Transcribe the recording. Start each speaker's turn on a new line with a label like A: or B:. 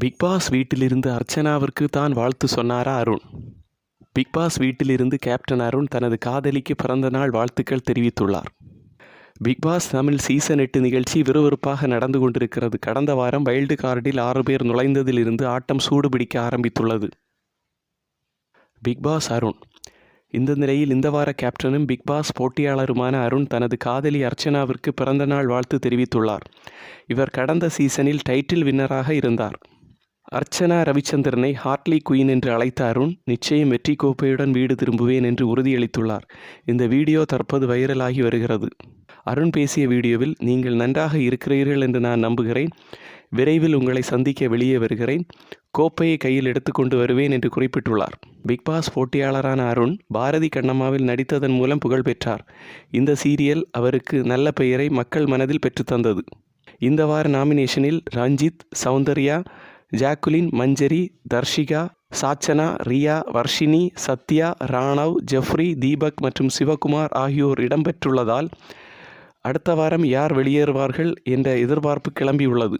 A: Bigg Boss வீட்டிலிருந்து அர்ச்சனாவிற்கு தான் வாழ்த்து சொன்னாரா அருண்? பிக்பாஸ் வீட்டிலிருந்து கேப்டன் அருண் தனது காதலிக்கு பிறந்த நாள் வாழ்த்துக்கள் தெரிவித்துள்ளார். பிக்பாஸ் தமிழ் சீசன் எட்டு நிகழ்ச்சி விறுவிறுப்பாக நடந்து கொண்டிருக்கிறது. கடந்த வாரம் வைல்டு கார்டில் ஆறு பேர் நுழைந்ததிலிருந்து ஆட்டம் சூடுபிடிக்க ஆரம்பித்துள்ளது. Bigg Boss Arun. இந்த நிலையில் இந்த வார கேப்டனும் பிக்பாஸ் போட்டியாளருமான அருண் தனது காதலி அர்ச்சனாவிற்கு பிறந்தநாள் வாழ்த்து தெரிவித்துள்ளார். இவர் கடந்த சீசனில் டைட்டில் வின்னராக இருந்தார். அர்ச்சனா ரவிச்சந்திரனை ஹார்ட்லி குயின் என்று அழைத்த அருண் நிச்சயம் வெற்றி கோப்பையுடன் வீடு திரும்புவேன் என்று உறுதியளித்துள்ளார். இந்த வீடியோ தற்போது வைரலாகி வருகிறது. அருண் பேசிய வீடியோவில் நீங்கள் நன்றாக இருக்கிறீர்கள் என்று நான் நம்புகிறேன். விரைவில் உங்களை சந்திக்க வெளியே வருகிறேன். கோப்பையை கையில் எடுத்துக்கொண்டு வருவேன் என்று குறிப்பிட்டுள்ளார். பிக்பாஸ் போட்டியாளரான அருண் பாரதி கண்ணம்மாவில் நடித்ததன் மூலம் புகழ் பெற்றார். இந்த சீரியல் அவருக்கு நல்ல பெயரை மக்கள் மனதில் பெற்றுத்தந்தது இந்த வார நாமினேஷனில் ரஞ்சித் சௌந்தர்யா ஜாக்குலின் மஞ்சரி தர்ஷிகா சாச்சனா ரியா வர்ஷினி சத்யா ராணவ் ஜெஃப்ரி தீபக் மற்றும் சிவகுமார் ஆகியோர் இடம்பெற்றுள்ளதால் அடுத்த வாரம் யார் வெளியேறுவார்கள் என்ற எதிர்பார்ப்பு கிளம்பியுள்ளது.